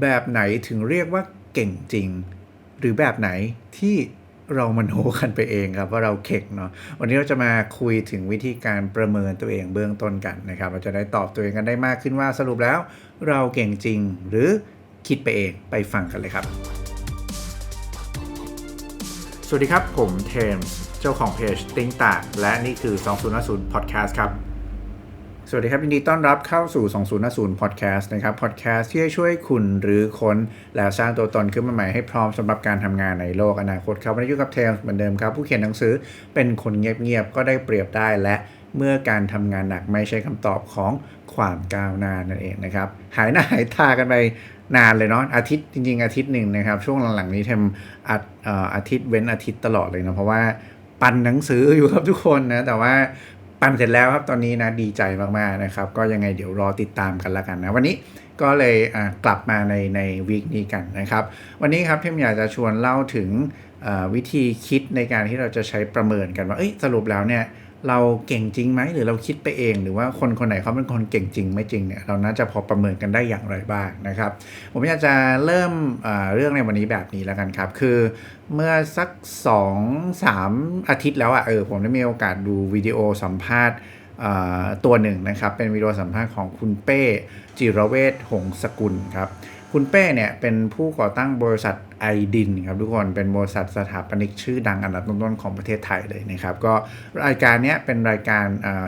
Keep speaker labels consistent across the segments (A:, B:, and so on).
A: แบบไหนถึงเรียกว่าเก่งจริง หรือแบบไหนที่เรามโนกันไปเองครับว่าเราเข่งเนาะวันนี้เราจะมาคุยถึงวิธีการประเมินตัวเองเบื้องต้นกันนะครับ เราจะได้ตอบตัวเองกันได้มากขึ้นว่าสรุปแล้ว เราเก่งจริงหรือคิดไปเองไปฟังกันเลยครับ สวัสดีครับผมเทมส์เจ้าของเพจติ้งตากและนี่คือ 2050 Podcast ครับ สวัสดีครับยินดีต้อนรับเข้าสู่ 2050 Podcast นะครับ Podcast ที่จะช่วยคุณหรือคนแล้วสร้างตัวตนขึ้นมาใหม่ให้พร้อมสำหรับการทำงานในโลกอนาคตครับวันนี้อยู่กับเทมส์เหมือนเดิมครับ ผู้เขียนหนังสือเป็นคนเงียบๆ ก็ได้เปรียบได้และเมื่อการทำงานหนักไม่ใช่คำตอบของความก้าวหน้านั่นเองนะครับ หายหน้าหายตากันไปนานเลยเนาะอาทิตย์จริง ๆ อาทิตย์หนึ่งนะครับ ช่วงหลังๆนี้เทมอัดเอ่ออาทิตย์เว้นอาทิตย์ตลอดเลยนะเพราะว่าปั่นหนังสืออยู่ครับทุกคนนะแต่ว่า ปั่นเสร็จแล้วครับตอนนี้นะดีใจมากๆนะครับ ก็ยังไงเดี๋ยวรอติดตามกันละกันนะ วันนี้ก็เลยกลับมาในในวีคนี้กันนะครับ วันนี้ครับเทมอยากจะชวนเล่าถึงวิธีคิดในการที่เราจะใช้ประเมินกันว่าเอ้ยสรุปแล้วเนี่ย เราเก่งจริงไหมหรือเราคิดไปเอง หรือว่าคนคนไหนเขาเป็นคนเก่งจริงไม่จริงเนี่ยเราน่าจะพอประเมินกันได้อย่างไรบ้างนะครับ ผมอยากจะเริ่มเรื่องในวันนี้แบบนี้แล้วกันครับ คือเมื่อสัก 2-3 อาทิตย์แล้วอะ่ะเออผมได้มีโอกาสดูวิดีโอสัมภาษณ์ตัวหนึ่งนะครับ เป็นวิดีโอสัมภาษณ์ของคุณเป้จิรเวทหงสกุลครับ คุณเป้เนี่ยเป็นผู้ก่อตั้งบริษัท ไอดินครับทุกคนเป็นบริษัทสถาปนิกชื่อดังอันดับต้นๆของประเทศไทยเลยนะครับก็รายการนี้เป็นรายการ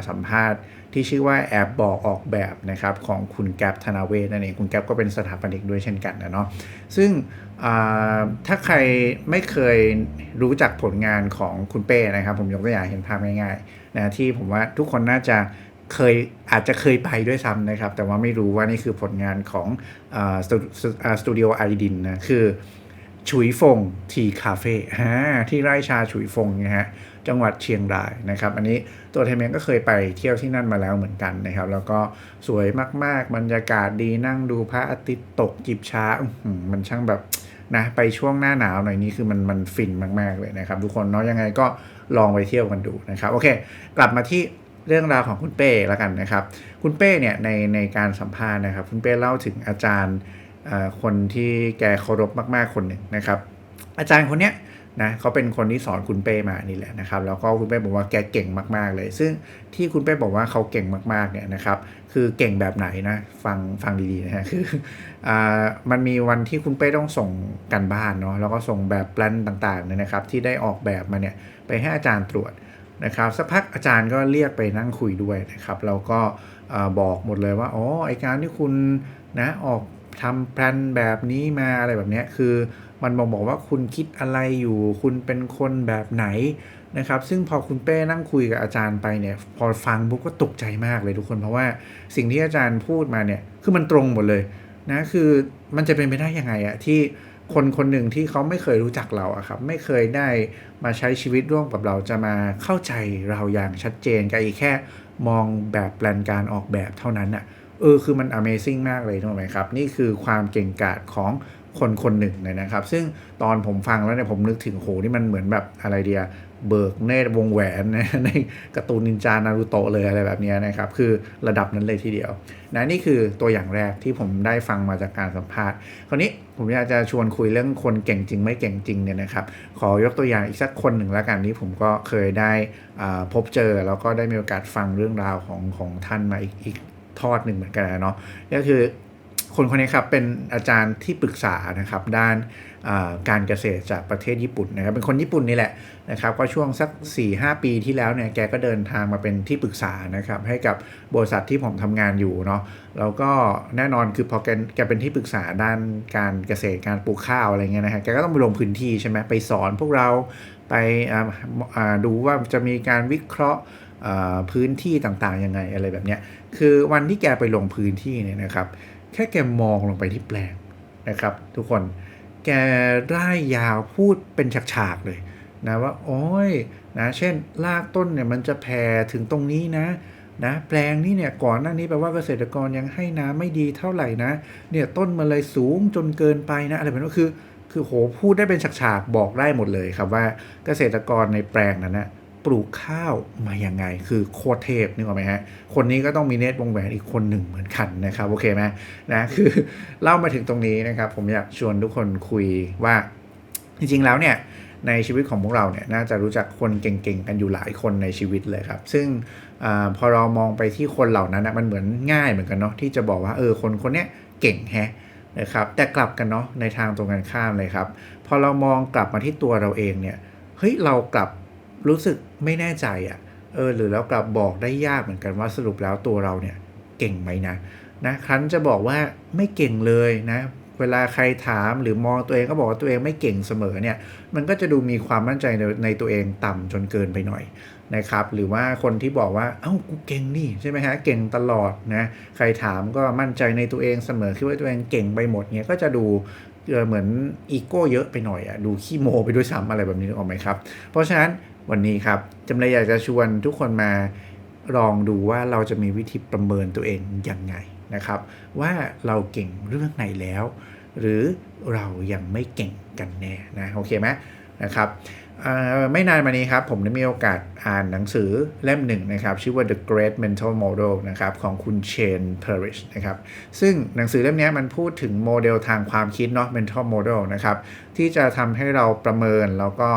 A: สัมภาษณ์ที่ชื่อว่าแอบบอกออกแบบนะครับของคุณแก๊ปธนาเวทนั่นเองคุณแก๊ปก็เป็นสถาปนิกด้วยเช่นกันนะเนาะซึ่งถ้าใครไม่เคยรู้จักผลงานของคุณเป้นะครับ ผมยกตัวอย่างเห็นภาพง่ายๆนะที่ผมว่าทุกคนน่าจะเคยอาจจะเคยไปด้วยซ้ำนะครับ แต่ว่าไม่รู้ว่านี่คือผลงานของสตูดิโอไอดินนะคือ ฉุยฟงทีคาเฟ่ฮะที่ไร่ชาฉุยฟงนะฮะจังหวัดเชียงรายนะครับ อันนี้ตัวเทมเองก็เคยไปเที่ยวที่นั่นมาแล้วเหมือนกันนะครับ แล้วก็สวยมากๆบรรยากาศดีนั่งดูพระอาทิตย์ตกจิบชาอื้อหือมันช่างแบบนะไปช่วงหน้าหนาวหน่อยนี้คือมันมันฟินมาก ๆ เลยนะครับ ทุกคนเนาะยังไงก็ลองไปเที่ยวกันดูนะครับ โอเค กลับมาที่เรื่องราวของคุณเป้แล้วกันนะครับ คุณเป้เนี่ยในในการสัมภาษณ์นะครับ คุณเป้เล่าถึงอาจารย์ คนที่แกเคารพมากๆคนหนึ่งนะครับ อาจารย์คนเนี้ยนะเขาเป็นคนที่สอนคุณเป้มานี่แหละนะครับ แล้วก็คุณเป้บอกว่าแกเก่งมากๆเลย ซึ่งที่คุณเป้บอกว่าเขาเก่งมากๆเนี่ยนะครับ คือเก่งแบบไหนนะฟังฟังดีๆนะฮะคืออ่ามันมีวันที่คุณเป้ต้องส่งกันบ้านเนาะแล้วก็ส่งแบบแปลนต่างๆเนี่ยนะครับ ที่ได้ออกแบบมาเนี่ยไปให้อาจารย์ตรวจนะครับสักพักอาจารย์ก็เรียกไปนั่งคุยด้วยนะครับแล้วก็อ่อบอกหมดเลยว่าอ๋อไอการที่คุณนะออก ทำแพลนแบบนี้มาอะไรแบบนี้คือมันบอกบอกว่าคุณคิดอะไรอยู่ คุณเป็นคนแบบไหนนะครับ ซึ่งพอคุณเป้นั่งคุยกับอาจารย์ไปเนี่ย พอฟังปุ๊บก็ตกใจมากเลยทุกคน เพราะว่าสิ่งที่อาจารย์พูดมาเนี่ย คือมันตรงหมดเลยนะ คือมันจะเป็นไปได้ยังไงอะที่คนคนหนึ่งที่เขาไม่เคยรู้จักเราอะครับ ไม่เคยได้มาใช้ชีวิตร่วมกับเราจะมาเข้าใจเราอย่างชัดเจนกับอีกแค่มองแบบแปลนการออกแบบเท่านั้นอะ เออคือมัน Amazing มากเลยถูกไหมครับ นี่คือความเก่งกาจของคนคนหนึ่งเลยนะครับ ซึ่งตอนผมฟังแล้วเนี่ยผมนึกถึงโหนี่มันเหมือนแบบอะไรเดียเบิกเนตรวงแหวนนะในการ์ตูนนินจานารูโตะเลยอะไรแบบนี้นะครับ คือระดับนั้นเลยทีเดียวนะนี่คือตัวอย่างแรกที่ผมได้ฟังมาจากการสัมภาษณ์ คราวนี้ผมอยากจะชวนคุยเรื่องคนเก่งจริงไม่เก่งจริงเนี่ยนะครับ ขอยกตัวอย่างอีกสักคนหนึ่งแล้วกันที่ผมก็เคยได้พบเจอแล้วก็ได้มีโอกาสฟังเรื่องราวของของท่านมาอีกอีก ทอดหนึ่งเหมือนกันนะเนาะก็คือคนคนนี้ครับเป็นอาจารย์ที่ปรึกษานะครับด้านการเกษตรจากประเทศญี่ปุ่นนะครับเป็นคนญี่ปุ่นนี่แหละนะครับก็ช่วงสัก 4-5 ปีที่แล้วเนี่ยแกก็เดินทางมาเป็นที่ปรึกษานะครับให้กับบริษัทที่ผมทำงานอยู่เนาะแล้วก็แน่นอนคือพอแกแกเป็นที่ปรึกษาด้านการเกษตรการปลูกข้าวอะไรเงี้ยนะฮะแกก็ต้องไปลงพื้นที่ใช่ไหมไปสอนพวกเราไปอ่าดูว่าจะมีการวิเคราะห์ พื้นที่ต่างๆยังไงอะไรแบบเนี้ยคือวันที่แกไปลงพื้นที่เนี่ยนะครับ แค่แกมองลงไปที่แปลงนะครับ ทุกคนแกร่ายยาวพูดเป็นฉากๆเลยนะว่าโอ้ยนะเช่นรากต้นเนี่ยมันจะแผ่ถึงตรงนี้นะนะแปลงนี้เนี่ยก่อนหน้านี้แปลว่าเกษตรกรยังให้น้ำไม่ดีเท่าไหร่นะเนี่ยต้นมันเลยสูงจนเกินไปนะอะไรแบบนี้คือคือโหพูดได้เป็นฉากๆบอกได้หมดเลยครับว่าเกษตรกรในแปลงนั้นนะ ปลูกข้าวมายังไง คือโคเทพนึกออกไหมฮะ คนนี้ก็ต้องมีเนตวงแหวนอีกคนหนึ่งเหมือนกันนะครับ โอเคไหมนะคือเล่ามาถึงตรงนี้นะครับ ผมอยากชวนทุกคนคุยว่าจริงๆแล้วเนี่ยในชีวิตของพวกเราเนี่ยน่าจะรู้จักคนเก่งๆกันอยู่หลายคนในชีวิตเลยครับ ซึ่งอพอเรามองไปที่คนเหล่านั้นนะมันเหมือนง่ายเหมือนกันเนาะที่จะบอกว่าเออคนคนเนี้ยเก่งแฮะนะครับแต่กลับกันเนาะในทางตรงกันข้ามเลยครับ พอเรามองกลับมาที่ตัวเราเองเนี่ยเฮ้ยเรากลับ รู้สึกไม่แน่ใจอะ่ะเออหรือแล้วกลับบอกได้ยากเหมือนกันว่าสรุปแล้วตัวเราเนี่ยเก่งไหมนะนะครั้นจะบอกว่าไม่เก่งเลยนะเวลาใครถามหรือมองตัวเองก็บอกว่าตัวเองไม่เก่งเสมอเนี่ยมันก็จะดูมีความมั่นใจในในตัวเองต่ำจนเกินไปหน่อยนะครับหรือว่าคนที่บอกว่าเอ้ากูเก่งนี่ใช่ไหมฮะเก่งตลอดนะใครถามก็มั่นใจในตัวเองเสมอคิดว่าตัวเองเก่งไปหมดเนี่ยก็จะดูเหมือนอีโก้เยอะไปหน่อยอะดูขี้โมไปด้วยซ้ำอะไรแบบนี้ออกไหมครับ เพราะฉะนั้น วันนี้ครับจำเลยอยากจะชวนทุกคนมาลองดูว่าเราจะมีวิธีประเมินตัวเองยังไงนะครับ ว่าเราเก่งเรื่องไหนแล้ว หรือเรายังไม่เก่งกันแน่นะโอเคไหมนะครับไม่นานมานี้ครับ ผมได้มีโอกาสอ่านหนังสือเล่มหนึ่งนะครับ ชื่อว่า The Great Mental Model นะครับของคุณเชนเพอริชนะครับซึ่งหนังสือเล่มนี้มันพูดถึงโมเดลทางความคิดเนาะ mental model นะครับที่จะทำให้เราประเมินแล้วก็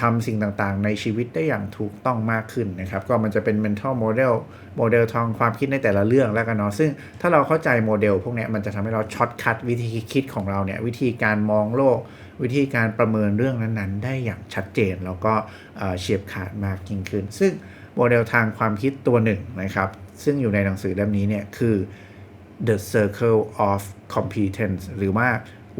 A: ทำสิ่งต่างๆ ในชีวิตได้อย่างถูกต้องมากขึ้นนะครับ ก็มันจะเป็น mental model โมเดลทางความคิดในแต่ละเรื่องแล้วกันเนาะซึ่งถ้าเราเข้าใจโมเดลพวกนี้มันจะทำให้เราช็อตคัดวิธีคิดของเราเนี่ยวิธีการมองโลก วิธีการประเมินเรื่องนั้นๆ ได้อย่างชัดเจน แล้วก็เฉียบขาดมากยิ่งขึ้น ซึ่งโมเดลทางความคิดตัวหนึ่งนะครับ ซึ่งอยู่ในหนังสือเล่มนี้เนี่ยคือ the circle of competence หรือว่า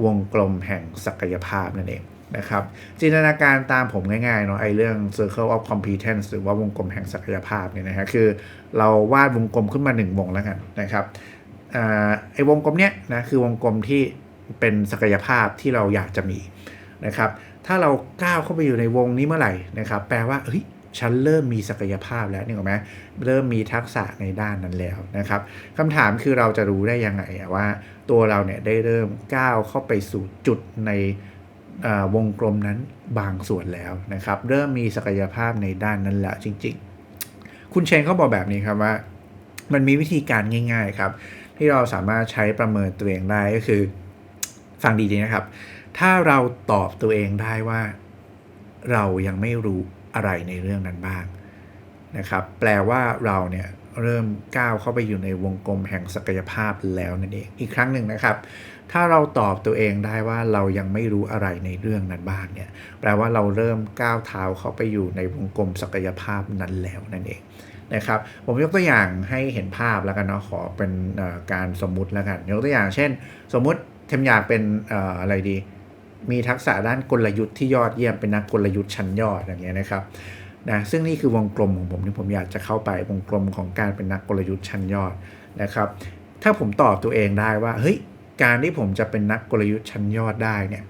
A: วงกลมแห่งศักยภาพนั่นเอง นะครับ จินตนาการตามผมง่ายๆเนาะไอเรื่อง circle of competence หรือว่าวงกลมแห่งศักยภาพเนี่ยนะฮะคือเราวาดวงกลมขึ้นมา 1 วงแล้วกันนะครับไอวงกลมเนี้ยนะคือวงกลมที่เป็นศักยภาพที่เราอยากจะมีนะครับ ถ้าเราก้าวเข้าไปอยู่ในวงนี้เมื่อไหร่นะครับ แปลว่าเฮ้ยฉันเริ่มมีศักยภาพแล้วนี่หรอไหมเริ่มมีทักษะในด้านนั้นแล้วนะครับคำถามคือเราจะรู้ได้ยังไงว่า ตัวเราเนี่ยได้เริ่มก้าวเข้าไปสู่จุดใน วงกลมนั้นบางส่วนแล้วนะครับ เริ่มมีศักยภาพในด้านนั้นแล้วจริง ๆ คุณเชนเขาบอกแบบนี้ครับว่า มันมีวิธีการง่าย ๆ ครับ ที่เราสามารถใช้ประเมินตัวเองได้ก็คือ ฟังดีๆนะครับ ถ้าเราตอบตัวเองได้ว่า เรายังไม่รู้อะไรในเรื่องนั้นบ้างนะครับ แปลว่าเราเนี่ยเริ่มก้าวเข้าไปอยู่ในวงกลมแห่งศักยภาพแล้วนั่นเอง อีกครั้งหนึ่งนะครับ ถ้าเราตอบตัวเองได้ว่าเรายังไม่รู้อะไรในเรื่องนั้นบ้างเนี่ย แปลว่าเราเริ่มก้าวเท้าเข้าไปอยู่ในวงกลมศักยภาพนั้นแล้วนั่นเองนะครับ ผมยกตัวอย่างให้เห็นภาพแล้วกันเนาะขอเป็นการสมมุติแล้วกัน ยกตัวอย่างเช่น สมมุติเทมอยากเป็นอะไรดี มีทักษะด้านกลยุทธ์ที่ยอดเยี่ยมเป็นนักกลยุทธ์ชั้นยอดอย่างเงี้ยนะครับนะซึ่งนี่คือวงกลมของผมที่ผมอยากจะเข้าไปวงกลมของการเป็นนักกลยุทธ์ชั้นยอดนะครับ ถ้าผมตอบตัวเองได้ว่าเฮ้ย การที่ผมจะเป็นนักกลยุทธ์ชั้นยอดได้เนี่ย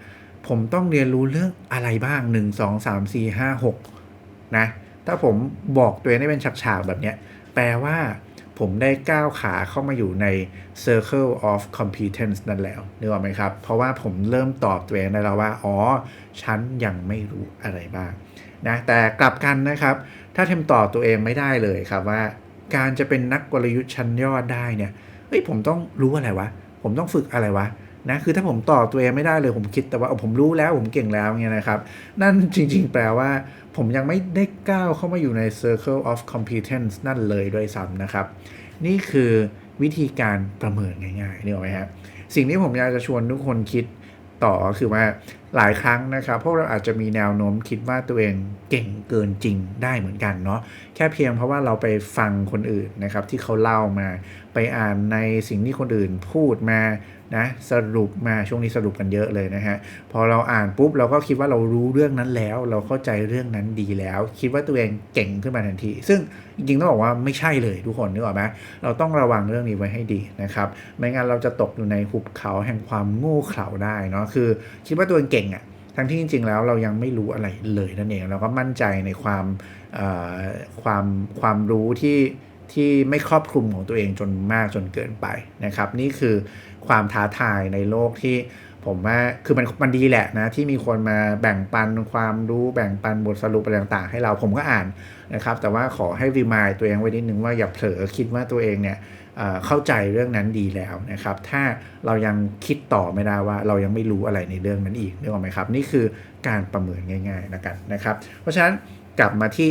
A: ผมต้องเรียนรู้เรื่องอะไรบ้าง 1 2 3 4 5 6นะถ้าผมบอกตัวเองได้เป็นฉากๆแบบเนี้ยแปลว่าผมได้ก้าวขาเข้ามาอยู่ใน circle of competence นั่นแล้วนึกออกไหมครับ เพราะว่าผมเริ่มตอบตัวเองได้แล้วว่า อ๋อ ฉันยังไม่รู้อะไรบ้างนะแต่กลับกันนะครับ ถ้าเทมตอบตัวเองไม่ได้เลยครับว่า การจะเป็นนักกลยุทธ์ชั้นยอดได้เนี่ยเฮ้ยผมต้องรู้อะไรวะ ผมต้องฝึกอะไรวะนะคือถ้าผมต่อตัวเองไม่ได้เลยผมคิดแต่ว่าผมรู้แล้วผมเก่งแล้วเงี้ยนะครับ นั่นจริง ๆ แปลว่า ผมยังไม่ได้ก้าวเข้ามาอยู่ใน circle of competence นั่นเลยด้วยซ้ำนะครับ นี่คือวิธีการประเมินง่ายๆนี่หรอไหมครับสิ่งที่ผมอยากจะชวนทุกคนคิดต่อคือว่า หลายครั้งนะครับพวกเราอาจจะมีแนวโน้มคิดว่าตัวเองเก่งเกินจริงได้เหมือนกันเนาะแค่เพียงเพราะว่าเราไปฟังคนอื่นนะครับที่เขาเล่ามา ไปอ่านในสิ่งที่คนอื่นพูดมา นะสรุปมาช่วงนี้สรุปกันเยอะเลยนะฮะพอเราอ่านปุ๊บเราก็คิดว่าเรารู้เรื่องนั้นแล้ว เราเข้าใจเรื่องนั้นดีแล้ว คิดว่าตัวเองเก่งขึ้นมาทันที ซึ่งจริงๆต้องบอกว่าไม่ใช่เลยทุกคนนึกออกไหมเราต้องระวังเรื่องนี้ไว้ให้ดีนะครับไม่งั้นเราจะตกอยู่ในหุบเขาแห่งความโง่เขลาได้เนาะคือ คิดว่าตัวเองเก่งอะ่ะทั้งที่จริงๆแล้วเรายังไม่รู้อะไรเลยนั่นเองเราก็มั่นใจในความความความรู้ที่ ที่ไม่ครอบคลุมของตัวเองจนมากจนเกินไปนะครับ นี่คือความท้าทายในโลกที่ผมว่าคือมันมันดีแหละนะที่มีคนมาแบ่งปันความรู้แบ่งปันบทสรุปอะไรต่างๆ ให้เราผมก็อ่านนะครับ แต่ว่าขอให้รีมายตัวเองไว้นิดนึงว่าอย่าเผลอคิดว่าตัวเองเนี่ยเข้าใจเรื่องนั้นดีแล้วนะครับ ถ้าเรายังคิดต่อไม่ได้ว่าเรายังไม่รู้อะไรในเรื่องนั้นอีกนึกออกไหมครับ นี่คือการประเมินง่ายๆนะกันนะครับ เพราะฉะนั้นกลับมาที่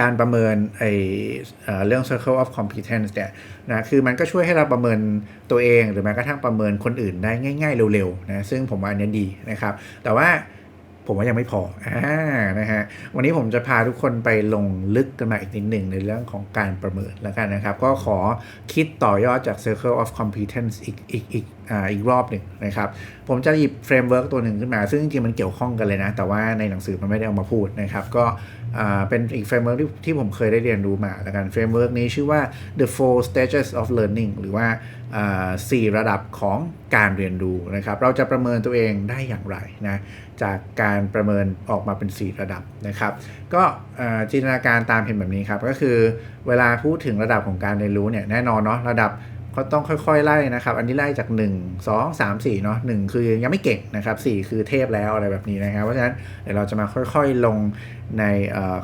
A: การประเมินไอเรื่อง circle of competence เนี่ยนะคือมันก็ช่วยให้เราประเมินตัวเองหรือแม้กระทั่งประเมินคนอื่นได้ง่าย ๆ เร็วๆนะซึ่งผมว่าอันนี้ดีนะครับ แต่ว่าผมว่ายังไม่พออ่านะฮะวันนี้ผมจะพาทุกคนไปลงลึกกันมาอีกนิดหนึ่งในเรื่องของการประเมินแล้วกันนะครับ ก็ขอคิดต่อยอดจาก Circle of Competence อีกอีกอีกอ่าอีกรอบหนึ่งนะครับ ผมจะหยิบเฟรมเวิร์กตัวหนึ่งขึ้นมา ซึ่งจริงๆมันเกี่ยวข้องกันเลยนะ แต่ว่าในหนังสือมันไม่ได้เอามาพูดนะครับ ก็ เป็นอีกเฟรมเวิร์กที่ที่ผมเคยได้เรียนรู้มาแล้วกันเฟรมเวิร์กนี้ชื่อว่า the four stages of learning หรือว่าสี่ระดับของการเรียนรู้นะครับ เราจะประเมินตัวเองได้อย่างไรนะจากการประเมินออกมาเป็น 4 ระดับนะครับ ก็จินตนาการตามเห็นแบบนี้ครับ ก็คือเวลาพูดถึงระดับของการเรียนรู้เนี่ยแน่นอนเนาะระดับ ก็ต้องค่อยๆไล่นะครับ อันนี้ไล่จาก 1 2 3 4เนาะ1คือยังไม่เก่งนะครับ4คือเทพแล้วอะไรแบบนี้นะครับ เพราะฉะนั้นเดี๋ยวเราจะมาค่อยๆลงใน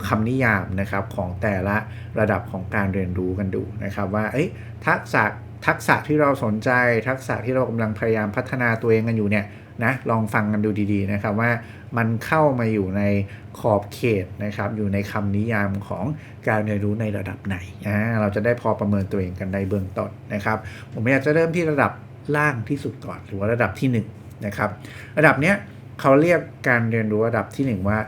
A: คำนิยามนะครับของแต่ละระดับของการเรียนรู้กันดูนะครับว่าทักษะทักษะที่เราสนใจ ทักษะที่เรากำลังพยายามพัฒนาตัวเองกันอยู่เนี่ย นะลองฟังกันดูดีๆนะครับว่ามันเข้ามาอยู่ในขอบเขตนะครับอยู่ในคำนิยามของการเรียนรู้ในระดับไหนนะเราจะได้พอประเมินตัวเองกันในเบื้องต้นนะครับ ผมอยากจะเริ่มที่ระดับล่างที่สุดก่อน หรือว่าระดับที่1นะครับระดับเนี้ยเขาเรียกการเรียนรู้ระดับที่ 1 ว่า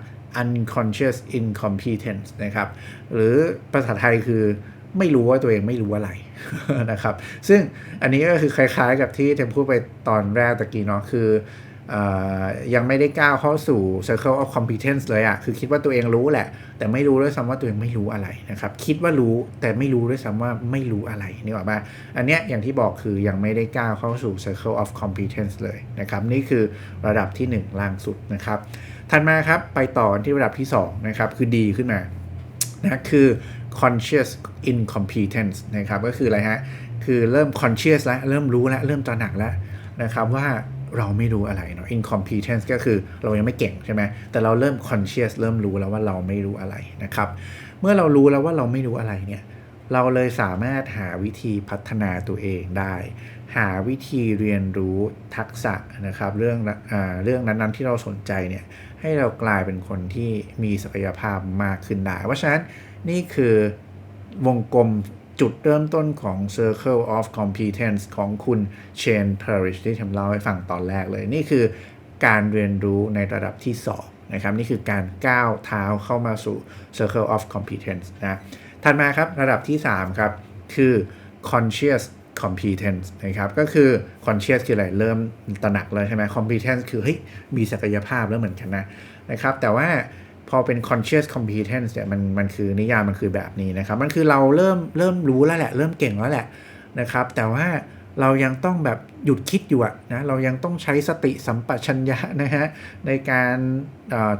A: unconscious incompetence นะครับหรือภาษาไทยคือไม่รู้ว่าตัวเองไม่รู้อะไร นะครับ ซึ่งอันนี้ก็คือคล้ายๆกับที่เทมพูดไปตอนแรกตะกี้เนาะคืออยังไม่ได้ก้าวเข้าสู่ circle of competence เลยอะคือคิดว่าตัวเองรู้แหละ แต่ไม่รู้ด้วยซ้ำว่าตัวเองไม่รู้อะไรนะครับ คิดว่ารู้แต่ไม่รู้ด้วยซ้ำว่าไม่รู้อะไรนี่ออกมาอันเนี้ยอย่างที่บอกคือยังไม่ได้ก้าวเข้าสู่ circle of competence เลยนะครับ นี่คือระดับที่ 1 ล่างสุดนะครับถัดมาครับไปต่อที่ระดับที่2นะครับคือดีขึ้นมานะคือ conscious incompetence นะครับก็คืออะไรฮะ คือเริ่ม conscious แล้ว เริ่มรู้แล้ว เริ่มตระหนักแล้วนะครับว่าเราไม่รู้อะไรเนาะ incompetence ก็คือเรายังไม่เก่งใช่ไหมแต่เราเริ่ม conscious เริ่มรู้แล้วว่าเราไม่รู้อะไรนะครับ เมื่อเรารู้แล้วว่าเราไม่รู้อะไรเนี่ยเราเลยสามารถหาวิธีพัฒนาตัวเองได้ หาวิธีเรียนรู้ทักษะนะครับ เรื่องอเรื่องนั้นๆที่เราสนใจเนี่ยให้เรากลายเป็นคนที่มีศักยภาพมากขึ้นได้ เพราะฉะนั้น นี่คือวงกลมจุดเริ่มต้นของ Circle of Competence ของคุณเชนเพาริชที่ทำเล่าให้ฟังตอนแรกเลย นี่คือการเรียนรู้ในระดับที่2นะครับ นี่คือการก้าวเท้าเข้ามาสู่ Circle of Competence นะถัดมาครับระดับที่ 3 ครับ คือ Conscious competence นะครับ ก็คือ conscious คืออะไร เริ่มตระหนักเลยใช่ไหม competence คือเฮ้ยมีศักยภาพแล้วเหมือนกันนะนะครับ แต่ว่า พอเป็น conscious competence เนี่ยมันมันคือนิยามมันคือแบบนี้นะครับ มันคือเราเริ่มเริ่มรู้แล้วแหละ เริ่มเก่งแล้วแหละนะครับ แต่ว่าเรายังต้องแบบหยุดคิดอยู่อะนะเรายังต้องใช้สติสัมปชัญญะนะฮะในการ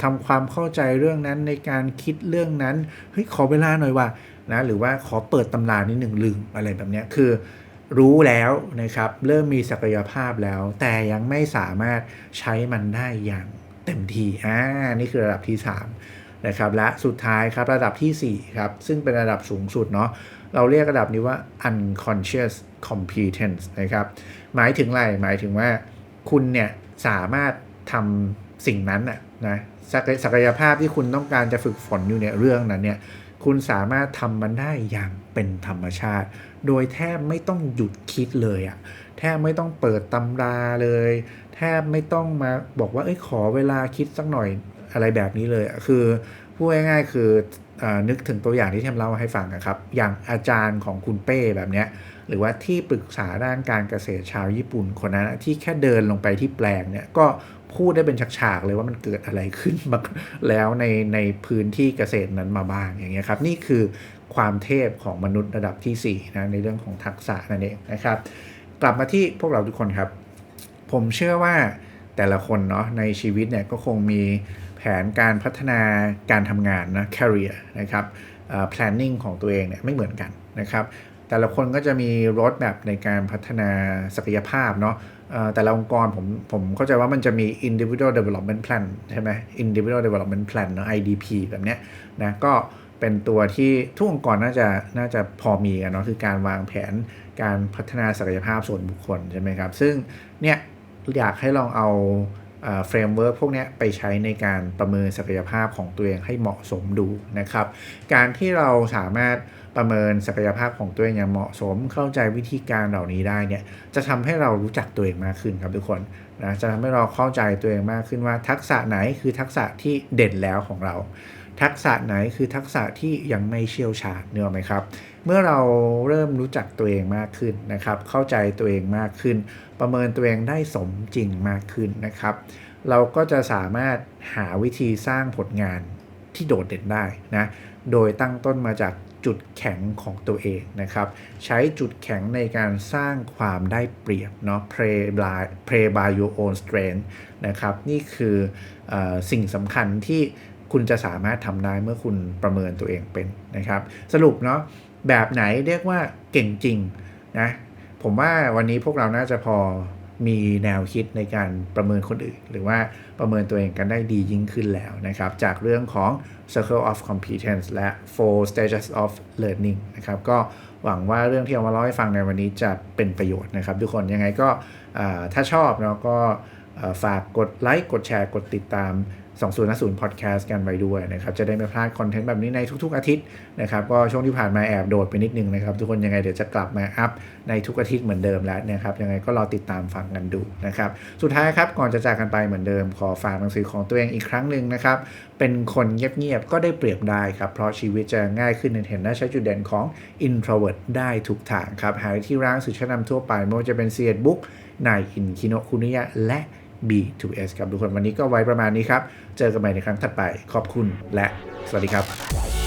A: ทำความเข้าใจเรื่องนั้นในการคิดเรื่องนั้นเฮ้ยขอเวลาหน่อยว่านะหรือว่าขอเปิดตำรานิดหนึ่งลืมอะไรแบบนี้คือรู้แล้วนะครับ เริ่มมีศักยภาพแล้ว แต่ยังไม่สามารถใช้มันได้อย่าง เต็มที่อ่านี่คือระดับที่ 3 นะครับและสุดท้ายครับระดับที่ 4 ครับ ซึ่งเป็นระดับสูงสุดเนาะเราเรียกระดับนี้ว่า unconscious competence นะครับ หมายถึงอะไร หมายถึงว่าคุณเนี่ยสามารถทำสิ่งนั้นนะนะศักยภาพที่คุณต้องการจะฝึกฝนอยู่เนี่ยเรื่องนั้นเนี่ยคุณสามารถทำมันได้อย่างเป็นธรรมชาติ โดยแทบไม่ต้องหยุดคิดเลยอะ แทบไม่ต้องเปิดตำราเลย แทบไม่ต้องมาบอกว่าเอ้ยขอเวลาคิดสักหน่อยอะไรแบบนี้เลย คือพูดง่ายๆคืออนึกถึงตัวอย่างที่เทมเล่าให้ฟังนะครับ อย่างอาจารย์ของคุณเป้แบบเนี้ยหรือว่าที่ปรึกษาด้านการเกษตรชาวญี่ปุ่นคนนั้นที่แค่เดินลงไปที่แปลงเนี่ยก็พูดได้เป็นฉากๆเลยว่ามันเกิดอะไรขึ้นมาแล้วในในพื้นที่เกษตรนั้นมาบ้างอย่างเงี้ยครับนี่คือความเทพของมนุษย์ระดับที่4นะในเรื่องของทักษะนั่นเองนะครับ กลับมาที่พวกเราทุกคนครับ ผมเชื่อว่าแต่ละคนเนาะในชีวิตเนี่ยก็คงมีแผนการพัฒนาการทำงานนะ career นะครับ planning ของตัวเองเนี่ยไม่เหมือนกันนะครับ แต่ละคนก็จะมีรถแบบในการพัฒนาศักยภาพเนาะแต่ละองค์กรผมผมเข้าใจว่ามันจะมี individual development plan ใช่ไหม individual development plan เนอะ IDP แบบเนี้ยนะก็ เป็นตัวที่ทุกองค์กรน่าจะน่าจะพอมีกันเนาะคือการวางแผนการพัฒนาศักยภาพส่วนบุคคลใช่ไหมครับ ซึ่งเนี่ยอยากให้ลองเอาเฟรมเวิร์กพวกนี้ไปใช้ในการประเมินศักยภาพของตัวเองให้เหมาะสมดูนะครับ การที่เราสามารถประเมินศักยภาพของตัวเองอย่างเหมาะสม เข้าใจวิธีการเหล่านี้ได้เนี่ยจะทำให้เรารู้จักตัวเองมากขึ้นครับทุกคนนะจะทำให้เราเข้าใจตัวเองมากขึ้นว่าทักษะไหนคือทักษะที่เด่นแล้วของเรา ทักษะไหนคือทักษะที่ยังไม่เชี่ยวชาญเนื้อไหมครับ เมื่อเราเริ่มรู้จักตัวเองมากขึ้นนะครับ เข้าใจตัวเองมากขึ้น ประเมินตัวเองได้สมจริงมากขึ้นนะครับ เราก็จะสามารถหาวิธีสร้างผลงานที่โดดเด่นได้นะ โดยตั้งต้นมาจากจุดแข็งของตัวเองนะครับ ใช้จุดแข็งในการสร้างความได้เปรียบเนาะ play by play by your own strength นะครับ นี่คือเออสิ่งสำคัญที่ คุณจะสามารถทำได้เมื่อคุณประเมินตัวเองเป็นนะครับ สรุปเนาะแบบไหนเรียกว่าเก่งจริงนะผมว่าวันนี้พวกเราน่าจะพอมีแนวคิดในการประเมินคนอื่น หรือว่าประเมินตัวเองกันได้ดียิ่งขึ้นแล้วนะครับ จากเรื่องของ Circle of Competence และ Four Stages of Learning นะครับ ก็หวังว่าเรื่องที่เอามาเล่าให้ฟังในวันนี้จะเป็นประโยชน์นะครับ ทุกคนยังไงก็ถ้าชอบเนาะก็ฝากกดไลค์กดแชร์กดติดตาม 2050 Podcast กันไว้ด้วยนะครับ จะได้ไม่พลาดคอนเทนต์แบบนี้ในทุก ๆ อาทิตย์นะครับ ก็ช่วงที่ผ่านมาแอบโดดไปนิดนึงนะครับ ทุกคนยังไงเดี๋ยวจะกลับมาอัพในทุกอาทิตย์เหมือนเดิมแล้วนะครับ ยังไงก็รอติดตามฟังกันดูนะครับ สุดท้ายครับ ก่อนจะจากกันไปเหมือนเดิม ขอฝากหนังสือของตัวเองอีกครั้งหนึ่งนะครับ เป็นคนเงียบ ๆ ก็ได้เปรียบได้ครับ เพราะชีวิตจะง่ายขึ้นในเห็นและใช้จุดเด่นของ introvert ได้ทุกทางครับ หาที่ร้านสื่อชั้นนำทั่วไปไม่ว่าจะเป็น c ียบุ๊กนายอินคิโนคุนิยะและ B2S ครับทุกคนวันนี้ก็ไว้ประมาณนี้ครับ เจอกันใหม่ในครั้งถัดไปขอบคุณและสวัสดีครับ